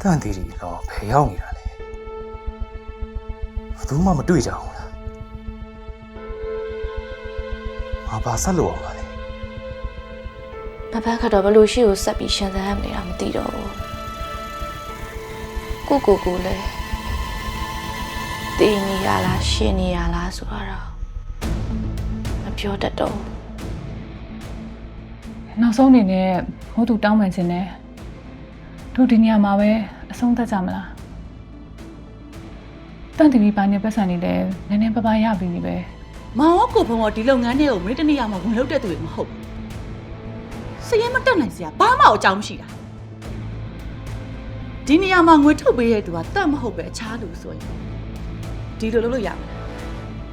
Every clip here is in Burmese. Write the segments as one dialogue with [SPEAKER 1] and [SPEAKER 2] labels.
[SPEAKER 1] တန်တီရီတော့ဖယ်ရောက်နေတာလေဘယ်သူမှမတွေ့ကြဘူးလားငါဘာဆက်လို့အောင်ပါလဲ
[SPEAKER 2] ဘဘက်ကတော့ဘလို့ရှိကိုဆက်ပြီးရှင်သန်ရမနေတာမသိတော့ဘူးကိုကိုကိုလည်းတင်းနေရလားရှင်နေရလားဆိုတော့မပြောတတ်တော့ဘူး
[SPEAKER 3] နောက်ဆုံးအနေနဲ့ဟိုသူတောင်းပန်ခြင်းနဲ့ တို့ဒီနေရာမှာပဲအဆုံးသတ်ကြမလားတန်တီဗီပိုင်းနဲ့ပတ်စံနေတယ်နည်းနည်းပါးပါးရပြီပဲ
[SPEAKER 4] မောင်ရောကိုဖုံရောဒီလုပ်ငန်းတွေကိုမင်းတနေ့ရမှာဝင်လုပ်တဲ့သူတွေမဟုတ်ဘူးစရင်မတက်နိုင်စရာဘာမှအကြောင်းမရှိတာဒီနေရာမှာငွေထုတ်ပေးတဲ့သူကတတ်မဟုတ်ပဲအခြားလူဆိုရင်ဒီလိုလုပ်လို့ရမှာ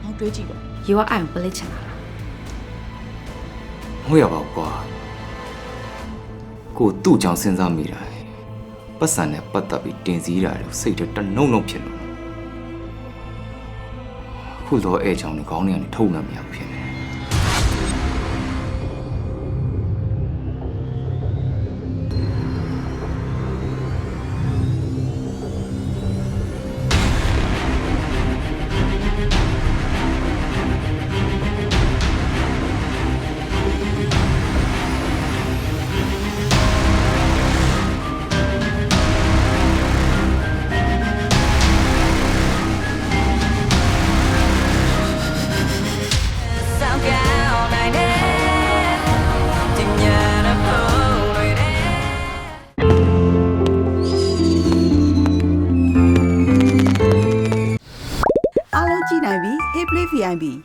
[SPEAKER 4] မောင်တွေးကြည့်ပေါ့
[SPEAKER 5] ယူကအိုင်ကိုပလိတ်ချင်တာလား
[SPEAKER 6] မဟုတ်ရပါဘူးကွာကိုသူ့ကြောင့်စဉ်းစားမိတာ ပတ်စံနဲ့ပတ်သက်ပြီးတင်စည်းတာတွေကိုစိတ်ထဲတနှုံနှုံဖြစ်လို့ခုတော့အဲချောင်းနဲ့ခေါင်းနဲ့ကနေထုတ်မှမရဘူးဖြစ်နေ
[SPEAKER 7] Play VIB